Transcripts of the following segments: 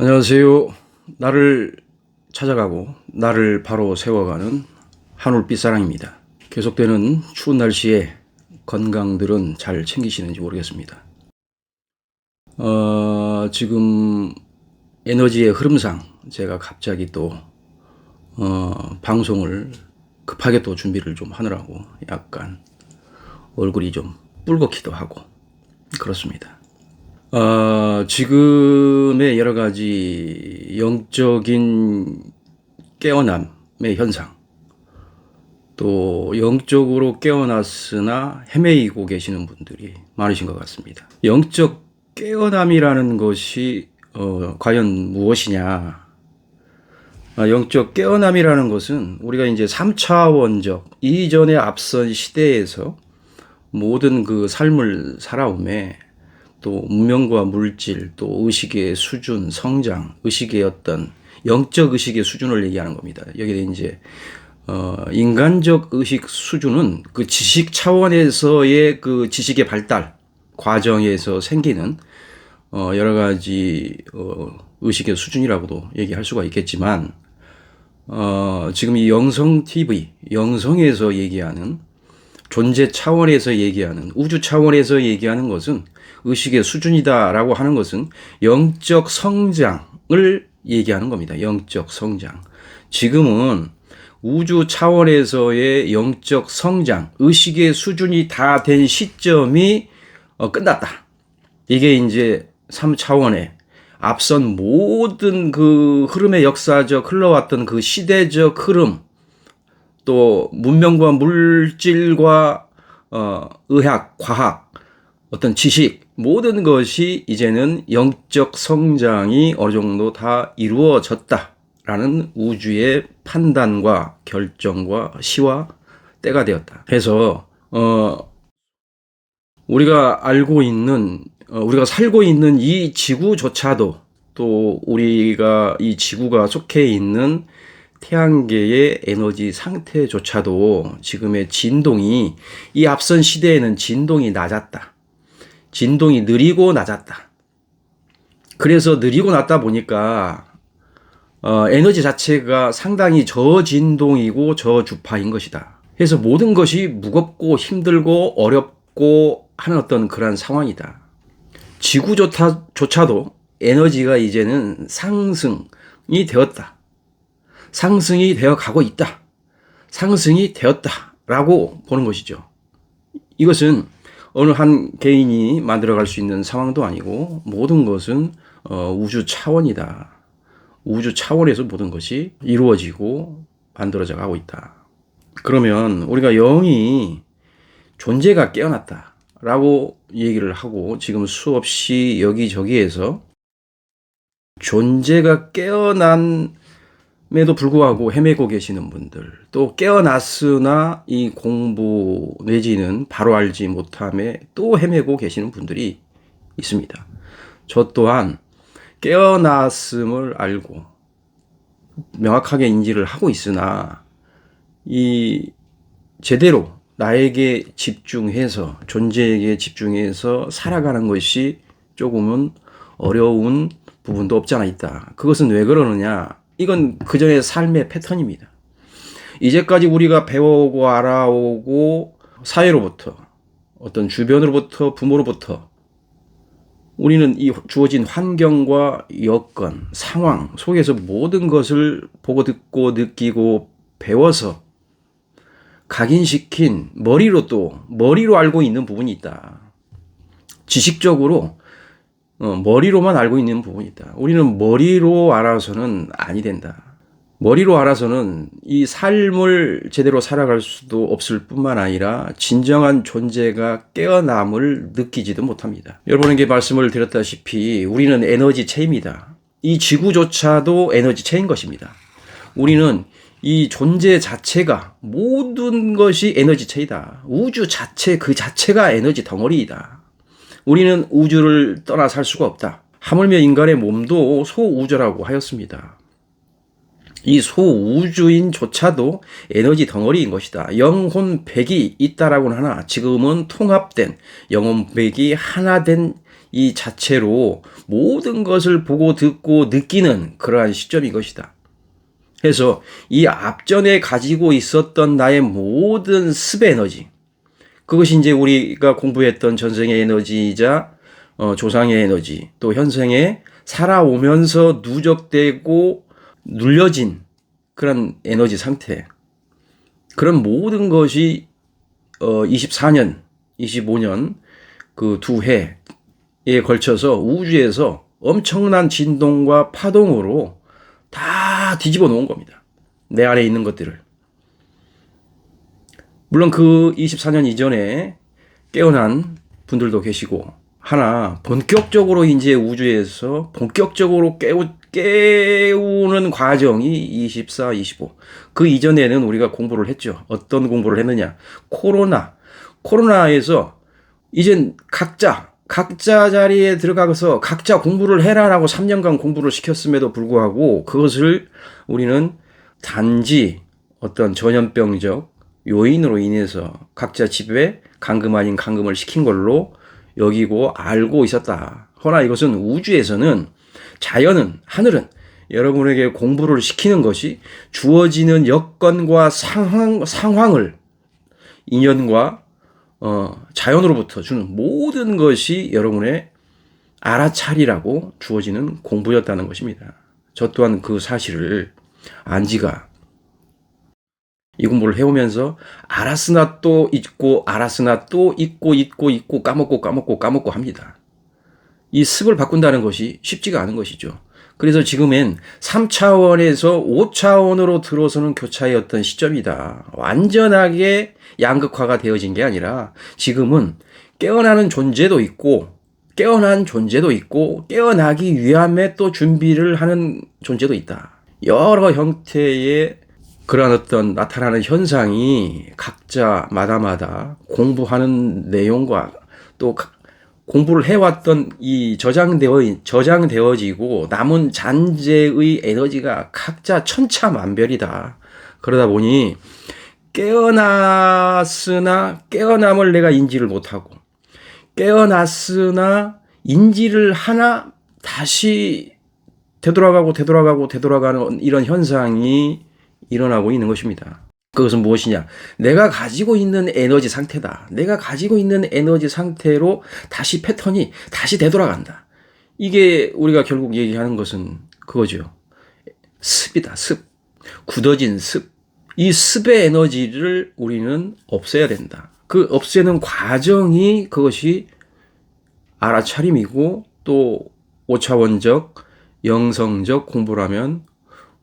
안녕하세요. 나를 찾아가고 나를 바로 세워가는 한올빛 사랑입니다. 계속되는 추운 날씨에 건강들은 잘 챙기시는지 모르겠습니다. 어, 지금 에너지의 흐름상 제가 갑자기 또 어, 방송을 급하게 또 준비를 좀 하느라고 약간 얼굴이 좀 붉었기도 하고 그렇습니다. 어, 지금의 여러 가지 영적인 깨어남의 현상, 또 영적으로 깨어났으나 헤매이고 계시는 분들이 많으신 것 같습니다. 영적 깨어남이라는 것이 어, 과연 무엇이냐? 아, 영적 깨어남이라는 것은 우리가 이제 3차원적 이전에 앞선 시대에서 모든 그 삶을 살아오매 또 문명과 물질 또 의식의 수준, 성장, 의식의 어떤 영적 의식의 수준을 얘기하는 겁니다. 여기에 이제 어, 인간적 의식 수준은 그 지식 차원에서의 그 지식의 발달 과정에서 생기는 어, 여러 가지 어, 의식의 수준이라고도 얘기할 수가 있겠지만 어, 지금 이 영성 TV 영성에서 얘기하는 존재 차원에서 얘기하는 우주 차원에서 얘기하는 것은 의식의 수준이다라고 하는 것은 영적 성장을 얘기하는 겁니다. 영적 성장. 지금은 우주 차원에서의 영적 성장, 의식의 수준이 다 된 시점이 어, 끝났다. 이게 이제 3차원의 앞선 모든 그 흐름의 역사적 흘러왔던 그 시대적 흐름, 또 문명과 물질과 어, 의학, 과학, 어떤 지식 모든 것이 이제는 영적 성장이 어느 정도 다 이루어졌다라는 우주의 판단과 결정과 시와 때가 되었다. 그래서 어 우리가 알고 있는 어, 우리가 살고 있는 이 지구조차도 또 우리가 이 지구가 속해 있는 태양계의 에너지 상태조차도 지금의 진동이 이 앞선 시대에는 진동이 낮았다. 진동이 느리고 낮았다. 그래서 느리고 낮다 보니까 어, 에너지 자체가 상당히 저진동이고 저주파인 것이다. 그래서 모든 것이 무겁고 힘들고 어렵고 하는 어떤 그러한 상황이다. 지구조차도 에너지가 이제는 상승이 되었다. 상승이 되어 가고 있다. 상승이 되었다 라고 보는 것이죠. 이것은 어느 한 개인이 만들어갈 수 있는 상황도 아니고 모든 것은 어, 우주 차원이다. 우주 차원에서 모든 것이 이루어지고 만들어져 가고 있다. 그러면 우리가 영이 존재가 깨어났다 라고 얘기를 하고 지금 수없이 여기저기에서 존재가 깨어난 에도 불구하고 헤매고 계시는 분들, 또 깨어났으나 이 공부 내지는 바로 알지 못함에 또 헤매고 계시는 분들이 있습니다. 저 또한 깨어났음을 알고 명확하게 인지를 하고 있으나 이 제대로 나에게 집중해서 존재에게 집중해서 살아가는 것이 조금은 어려운 부분도 없지 않아 있다. 그것은 왜 그러느냐? 이건 그전의 삶의 패턴입니다. 이제까지 우리가 배워오고 알아오고 사회로부터 어떤 주변으로부터 부모로부터 우리는 이 주어진 환경과 여건, 상황 속에서 모든 것을 보고 듣고 느끼고 배워서 각인시킨 머리로 또 머리로 알고 있는 부분이 있다. 지식적으로 어, 머리로만 알고 있는 부분이 있다. 우리는 머리로 알아서는 아니 된다. 머리로 알아서는 이 삶을 제대로 살아갈 수도 없을 뿐만 아니라 진정한 존재가 깨어남을 느끼지도 못합니다. 여러분에게 말씀을 드렸다시피 우리는 에너지 체입니다. 이 지구조차도 에너지 체인 것입니다. 우리는 이 존재 자체가 모든 것이 에너지 체이다. 우주 자체 그 자체가 에너지 덩어리이다. 우리는 우주를 떠나 살 수가 없다. 하물며 인간의 몸도 소우주라고 하였습니다. 이 소우주인조차도 에너지 덩어리인 것이다. 영혼 백이 있다라고는 하나 지금은 통합된 영혼 백이 하나된 이 자체로 모든 것을 보고 듣고 느끼는 그러한 시점인 것이다. 해서 이 앞전에 가지고 있었던 나의 모든 습의 에너지, 그것이 이제 우리가 공부했던 전생의 에너지이자 어, 조상의 에너지, 또 현생에 살아오면서 누적되고 눌려진 그런 에너지 상태, 그런 모든 것이 어, 24년, 25년 그 두 해에 걸쳐서 우주에서 엄청난 진동과 파동으로 다 뒤집어 놓은 겁니다. 내 안에 있는 것들을. 물론 그 24년 이전에 깨어난 분들도 계시고, 하나, 본격적으로 이제 우주에서 본격적으로 깨우, 깨우는 과정이 24, 25. 그 이전에는 우리가 공부를 했죠. 어떤 공부를 했느냐. 코로나. 코로나에서 이젠 각자, 각자 자리에 들어가서 각자 공부를 해라라고 3년간 공부를 시켰음에도 불구하고 그것을 우리는 단지 어떤 전염병적 요인으로 인해서 각자 집에 감금 아닌 감금을 시킨 걸로 여기고 알고 있었다. 허나 이것은 우주에서는 자연은 하늘은 여러분에게 공부를 시키는 것이 주어지는 여건과 상황 상황을 인연과 어, 자연으로부터 주는 모든 것이 여러분의 알아차리라고 주어지는 공부였다는 것입니다. 저 또한 그 사실을 안지가 이 공부를 해오면서 알았으나 또 잊고 알았으나 또 잊고 잊고 잊고 까먹고 까먹고 까먹고 합니다. 이 습을 바꾼다는 것이 쉽지가 않은 것이죠. 그래서 지금은 3차원에서 5차원으로 들어서는 어떤 시점이다. 완전하게 양극화가 되어진 게 아니라 지금은 깨어나는 존재도 있고 깨어난 존재도 있고 깨어나기 위함에 또 준비를 하는 존재도 있다. 여러 형태의 그러한 어떤 나타나는 현상이 각자 마다마다 공부하는 내용과 또 공부를 해왔던 이 저장되어, 저장되어지고 남은 잔재의 에너지가 각자 천차만별이다. 그러다 보니 깨어났으나 깨어남을 내가 인지를 못하고 깨어났으나 인지를 하나 다시 되돌아가고 되돌아가고 되돌아가는 이런 현상이 일어나고 있는 것입니다. 그것은 무엇이냐? 내가 가지고 있는 에너지 상태다. 내가 가지고 있는 에너지 상태로 다시 패턴이 다시 되돌아간다. 이게 우리가 결국 얘기하는 것은 그거죠. 습이다, 습. 굳어진 습. 이 습의 에너지를 우리는 없애야 된다. 그 없애는 과정이 그것이 알아차림이고 또 오차원적, 영성적 공부라면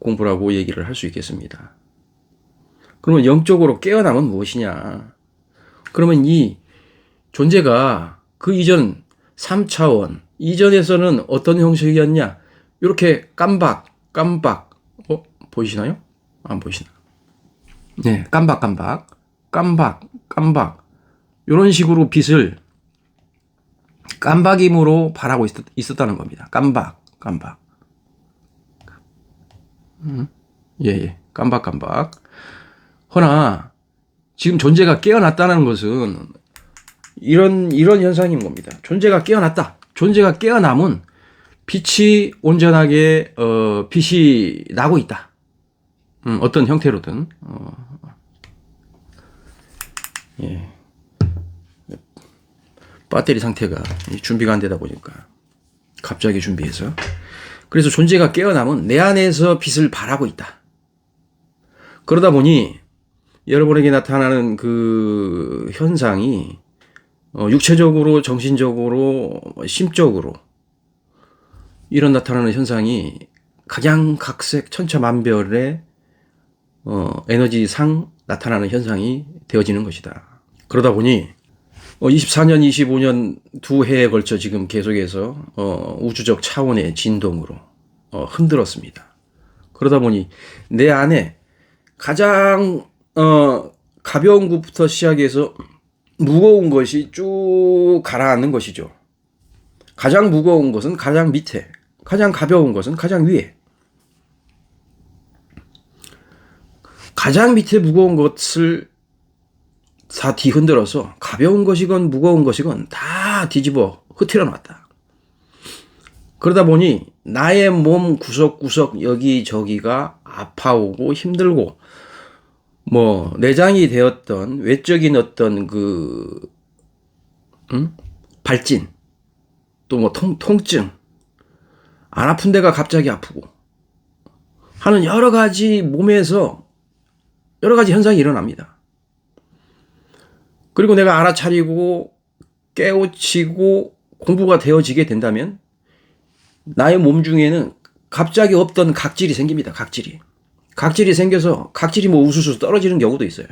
공부라고 얘기를 할 수 있겠습니다. 그러면 영적으로 깨어남은 무엇이냐? 그러면 이 존재가 그 이전 3차원 이전에서는 어떤 형식이었냐? 이렇게 깜박 깜박 어 보이시나요? 안 보이시나? 네, 깜박 깜박 깜박 깜박 이런 식으로 빛을 깜박임으로 바라고 있었, 다는 겁니다. 깜박 깜박. 음, 예, 예. 깜박 깜박. 허나 지금 존재가 깨어났다는 것은 이런 이런 현상인 겁니다. 존재가 깨어났다. 존재가 깨어남은 빛이 온전하게 어, 빛이 나고 있다. 음, 어떤 형태로든 어, 예. 배터리 상태가 준비가 안 되다 보니까 갑자기 준비해서 그래서 존재가 깨어남은 내 안에서 빛을 발하고 있다. 그러다 보니 여러분에게 나타나는 그 현상이 어, 육체적으로, 정신적으로, 심적으로 이런 나타나는 현상이 각양각색 천차만별의 어, 에너지상 나타나는 현상이 되어지는 것이다. 그러다 보니 어, 24년, 25년 두 해에 걸쳐 지금 계속해서 어, 우주적 차원의 진동으로 어, 흔들었습니다. 그러다 보니 내 안에 가장 어, 가벼운 것부터 시작해서 무거운 것이 쭉 가라앉는 것이죠. 가장 무거운 것은 가장 밑에, 가장 가벼운 것은 가장 위에. 가장 밑에 무거운 것을 다 뒤흔들어서 가벼운 것이건 무거운 것이건 다 뒤집어 흐트려 놨다. 그러다 보니 나의 몸 구석구석 여기저기가 아파오고 힘들고 뭐 내장이 되었던 외적인 어떤 그 응? 발진 또 뭐 통증 안 아픈 데가 갑자기 아프고 하는 여러 가지 몸에서 여러 가지 현상이 일어납니다. 그리고 내가 알아차리고 깨우치고 공부가 되어지게 된다면 나의 몸 중에는 갑자기 없던 각질이 생깁니다. 각질이. 각질이 생겨서 각질이 뭐 우수수 떨어지는 경우도 있어요.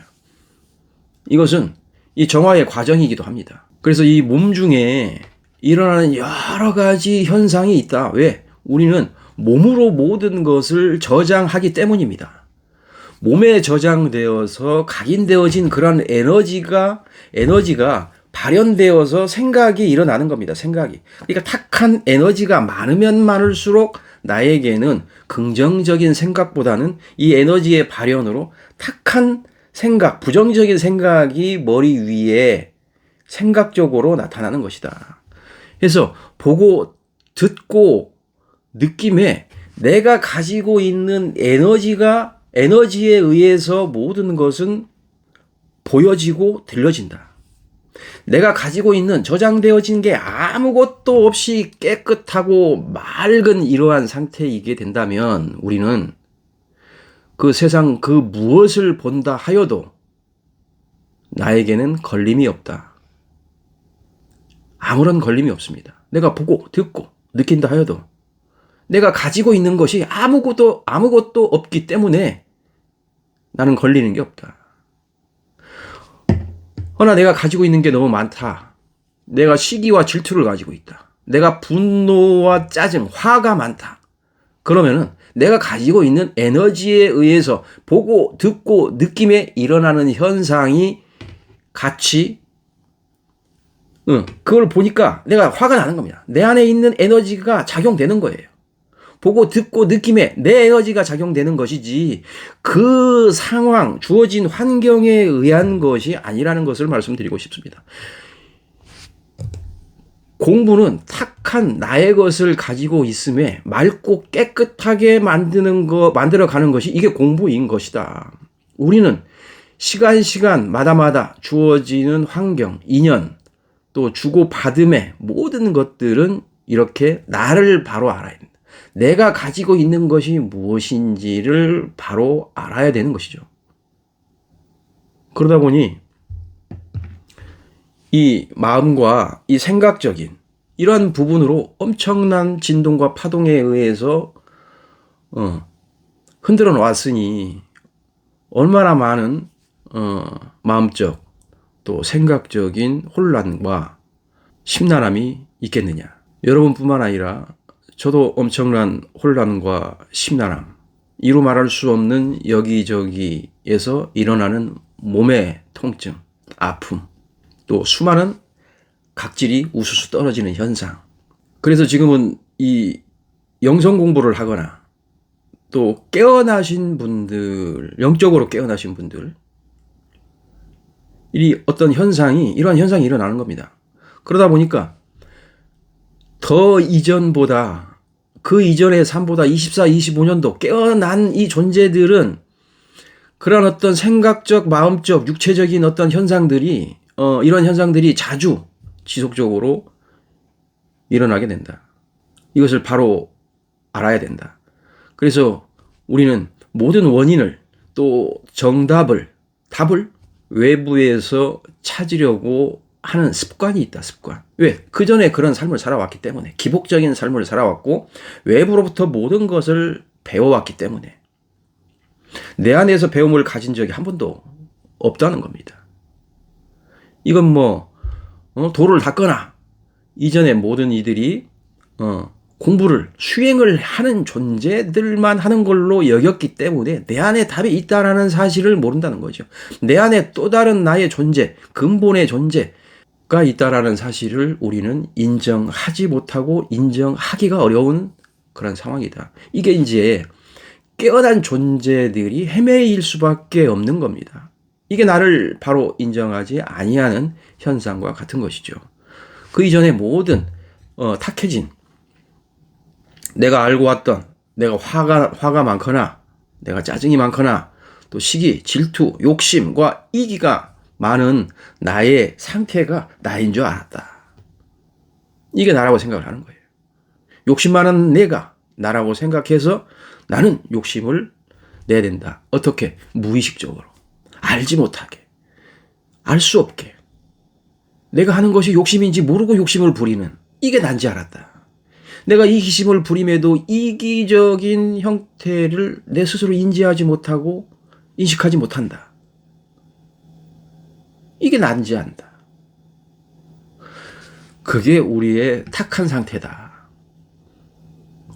이것은 이 정화의 과정이기도 합니다. 그래서 이 몸 중에 일어나는 여러 가지 현상이 있다. 왜? 우리는 몸으로 모든 것을 저장하기 때문입니다. 몸에 저장되어서 각인되어진 그런 에너지가 에너지가 발현되어서 생각이 일어나는 겁니다. 생각이. 그러니까 탁한 에너지가 많으면 많을수록 나에게는 긍정적인 생각보다는 이 에너지의 발현으로 탁한 생각, 부정적인 생각이 머리 위에 생각적으로 나타나는 것이다. 그래서 보고 듣고 느낌에 내가 가지고 있는 에너지가 에너지에 의해서 모든 것은 보여지고 들려진다. 내가 가지고 있는 저장되어진 게 아무것도 없이 깨끗하고 맑은 이러한 상태이게 된다면 우리는 그 세상 그 무엇을 본다 하여도 나에게는 걸림이 없다. 아무런 걸림이 없습니다. 내가 보고 듣고 느낀다 하여도 내가 가지고 있는 것이 아무것도 아무것도 없기 때문에 나는 걸리는 게 없다. 허나 내가 가지고 있는 게 너무 많다. 내가 시기와 질투를 가지고 있다. 내가 분노와 짜증, 화가 많다. 그러면은 내가 가지고 있는 에너지에 의해서 보고 듣고 느낌에 일어나는 현상이 같이 응, 그걸 보니까 내가 화가 나는 겁니다. 내 안에 있는 에너지가 작용되는 거예요. 보고 듣고 느낌에 내 에너지가 작용되는 것이지 그 상황, 주어진 환경에 의한 것이 아니라는 것을 말씀드리고 싶습니다. 공부는 탁한 나의 것을 가지고 있음에 맑고 깨끗하게 만드는 거, 만들어 가는 것이 이게 공부인 것이다. 우리는 시간, 시간, 마다마다 주어지는 환경, 인연, 또 주고받음의 모든 것들은 이렇게 나를 바로 알아야 된다. 내가 가지고 있는 것이 무엇인지를 바로 알아야 되는 것이죠. 그러다 보니 이 마음과 이 생각적인 이러한 부분으로 엄청난 진동과 파동에 의해서 어, 흔들어 놓았으니 얼마나 많은 어, 마음적 또 생각적인 혼란과 심란함이 있겠느냐. 여러분뿐만 아니라 저도 엄청난 혼란과 심란함, 이루 말할 수 없는 여기저기에서 일어나는 몸의 통증, 아픔, 또 수많은 각질이 우수수 떨어지는 현상. 그래서 지금은 이 영성 공부를 하거나 또 깨어나신 분들, 영적으로 깨어나신 분들, 이 어떤 현상이, 이러한 현상이 일어나는 겁니다. 그러다 보니까 더 이전보다 그 이전의 삶보다 24, 25년도 깨어난 이 존재들은 그런 어떤 생각적, 마음적, 육체적인 어떤 현상들이, 어, 이런 현상들이 자주 지속적으로 일어나게 된다. 이것을 바로 알아야 된다. 그래서 우리는 모든 원인을 또 정답을, 답을 외부에서 찾으려고 하는 습관이 있다, 습관. 왜? 그 전에 그런 삶을 살아왔기 때문에. 기복적인 삶을 살아왔고, 외부로부터 모든 것을 배워왔기 때문에. 내 안에서 배움을 가진 적이 한 번도 없다는 겁니다. 이건 뭐, 어, 돌을 닦거나, 이전에 모든 이들이, 어, 공부를, 수행을 하는 존재들만 하는 걸로 여겼기 때문에 내 안에 답이 있다라는 사실을 모른다는 거죠. 내 안에 또 다른 나의 존재, 근본의 존재, 가 있다라는 사실을 우리는 인정하지 못하고 인정하기가 어려운 그런 상황이다. 이게 이제 깨어난 존재들이 헤매일 수밖에 없는 겁니다. 이게 나를 바로 인정하지 아니하는 현상과 같은 것이죠. 그 이전에 모든 어, 탁해진 내가 알고 왔던 내가 화가 화가 많거나 내가 짜증이 많거나 또 시기, 질투, 욕심과 이기가 많은 나의 상태가 나인 줄 알았다. 이게 나라고 생각을 하는 거예요. 욕심 많은 내가 나라고 생각해서 나는 욕심을 내야 된다. 어떻게? 무의식적으로. 알지 못하게. 알 수 없게. 내가 하는 것이 욕심인지 모르고 욕심을 부리는 이게 난지 알았다. 내가 이기심을 부림에도 이기적인 형태를 내 스스로 인지하지 못하고 인식하지 못한다. 이게 난지 안다. 그게 우리의 탁한 상태다.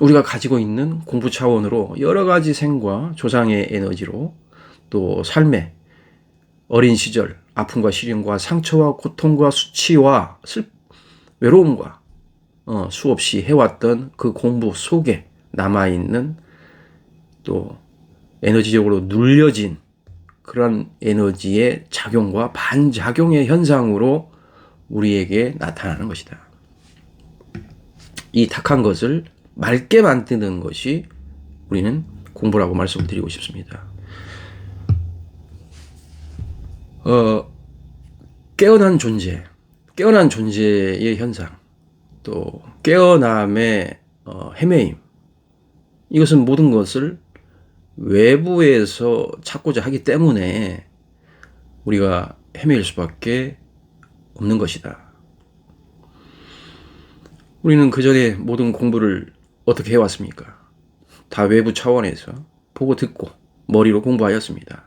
우리가 가지고 있는 공부 차원으로 여러 가지 생과 조상의 에너지로 또 삶의 어린 시절 아픔과 시련과 상처와 고통과 수치와 슬 외로움과 어, 수없이 해왔던 그 공부 속에 남아있는 또 에너지적으로 눌려진 그런 에너지의 작용과 반작용의 현상으로 우리에게 나타나는 것이다. 이 탁한 것을 맑게 만드는 것이 우리는 공부라고 말씀드리고 싶습니다. 어, 깨어난 존재, 깨어난 존재의 현상, 또 깨어남의 어, 헤매임, 이것은 모든 것을 외부에서 찾고자 하기 때문에 우리가 헤매일 수밖에 없는 것이다. 우리는 그 전에 모든 공부를 어떻게 해왔습니까? 다 외부 차원에서 보고 듣고 머리로 공부하였습니다.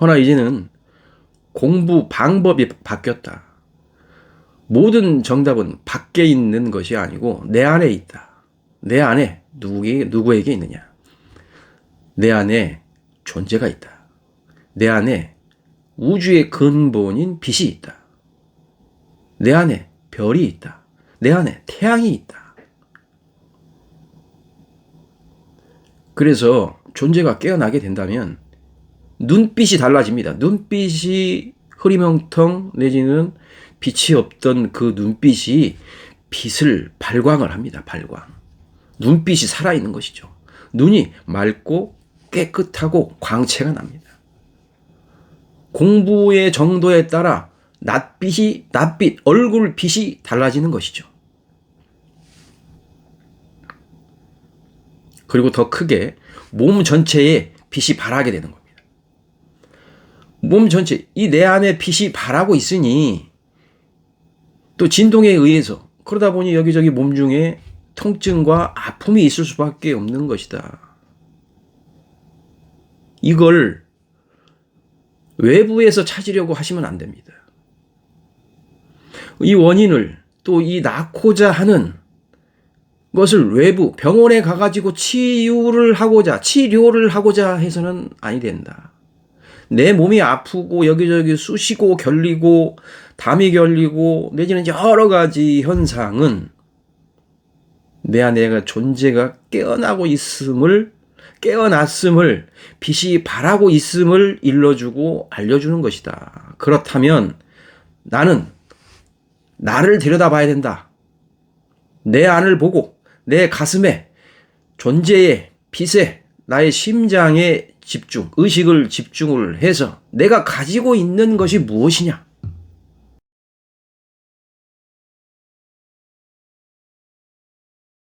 허나 이제는 공부 방법이 바뀌었다. 모든 정답은 밖에 있는 것이 아니고 내 안에 있다. 내 안에 누구에게, 누구에게 있느냐? 내 안에 존재가 있다. 내 안에 우주의 근본인 빛이 있다. 내 안에 별이 있다. 내 안에 태양이 있다. 그래서 존재가 깨어나게 된다면 눈빛이 달라집니다. 눈빛이 흐리멍텅 내지는 빛이 없던 그 눈빛이 빛을 발광을 합니다. 발광. 눈빛이 살아있는 것이죠. 눈이 맑고 깨끗하고 광채가 납니다. 공부의 정도에 따라 낯빛이, 낯빛, 얼굴 빛이 달라지는 것이죠. 그리고 더 크게 몸 전체에 빛이 발하게 되는 겁니다. 몸 전체, 이 내 안에 빛이 발하고 있으니 또 진동에 의해서 그러다 보니 여기저기 몸 중에 통증과 아픔이 있을 수밖에 없는 것이다. 이걸 외부에서 찾으려고 하시면 안 됩니다. 이 원인을 또 이 낳고자 하는 것을 외부 병원에 가가지고 치유를 하고자 치료를 하고자 해서는 아니 된다. 내 몸이 아프고 여기저기 쑤시고 결리고 담이 결리고 내지는 여러 가지 현상은 내 안에 존재가 깨어나고 있음을 깨어났음을 빛이 바라고 있음을 일러주고 알려주는 것이다. 그렇다면 나는 나를 들여다봐야 된다. 내 안을 보고 내 가슴에 존재의 빛에 나의 심장에 집중, 의식을 집중을 해서 내가 가지고 있는 것이 무엇이냐?